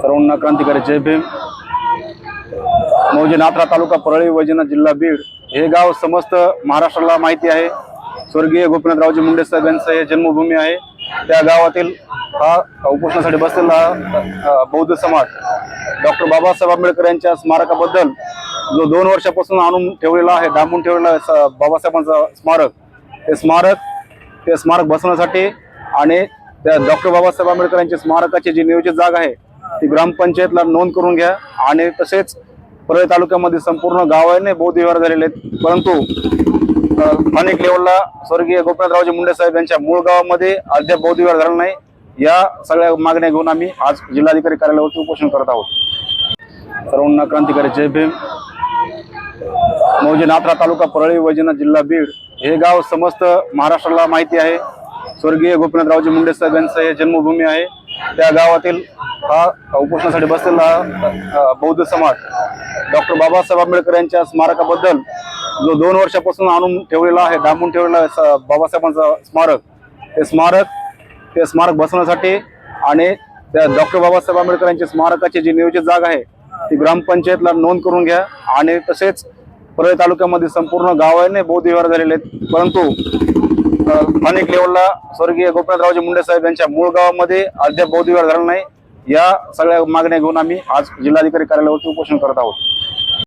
सर्वांना क्रांतिकारी जय भीम. मौजे नाथरा तालुका परळी वैजनाथ जिल्हा बीड. हे गाव समस्त महाराष्ट्राला माहिती आहे. स्वर्गीय गोपीनाथरावजी मुंडे साहेब हे जन्मभूमी आहे. त्या गावातील हा उपोषणासाठी बसलेला बौद्ध समाज डॉक्टर बाबासाहेब आंबेडकर यांच्या स्मारकाबद्दल जो दोन वर्षापासून आणून ठेवलेला आहे डांबून ठेवलेला बाबासाहेबांचा स्मारक ते स्मारक ते स्मारक बसवण्यासाठी आणि त्या डॉक्टर बाबासाहेब आंबेडकर यांच्या स्मारकाची जी नियोजित जागा आहे ती ग्रामपंचायतला नोंद करून घ्या. आणि तसेच परळी तालुक्यामध्ये संपूर्ण गावाने बौद्ध विहार झालेले आहेत. परंतु अनेक स्थानिक लेवलला स्वर्गीय गोपीनाथरावजी मुंडे साहेब यांच्या मूळ गावामध्ये अद्याप बौद्ध विहार झाला नाही. या सगळ्या मागण्या घेऊन आम्ही आज जिल्हाधिकारी कार्यालयावरती उपोषण करत आहोत. सर्वांना क्रांतिकारी जय भीम. मौजे नाथरा तालुका परळी वैजनाथ जिल्हा बीड. हे गाव समस्त महाराष्ट्राला माहिती आहे. स्वर्गीय गोपीनाथरावजी मुंडे साहेब यांचं हे जन्मभूमी आहे. त्या गावातील हा उपोषणासाठी बसलेला बौद्ध समाज डॉक्टर बाबासाहेब आंबेडकर यांच्या स्मारकाबद्दल जो दोन वर्षापासून आणून ठेवलेला आहे डांबून ठेवलेला आहे स- बाबासाहेबांचं स्मारक. ते स्मारक ते स्मारक बसवण्यासाठी आणि त्या डॉक्टर बाबासाहेब आंबेडकर यांच्या स्मारकाची जी नियोजित जागा आहे ती ग्रामपंचायतला नोंद करून घ्या आणि तसेच परळी तालुक्यामध्ये संपूर्ण गावाने बौद्ध विहार झालेले आहेत. परंतु स्थानिक लेवलला स्वर्गीय गोपीनाथरावजी मुंडे साहेब यांच्या मूळ गावामध्ये अद्याप बौद्ध विहार झाला नाही. या सगळ्या मागण्या घेऊन आम्ही आज जिल्हाधिकारी कार्यालयावरती उपोषण करत आहोत.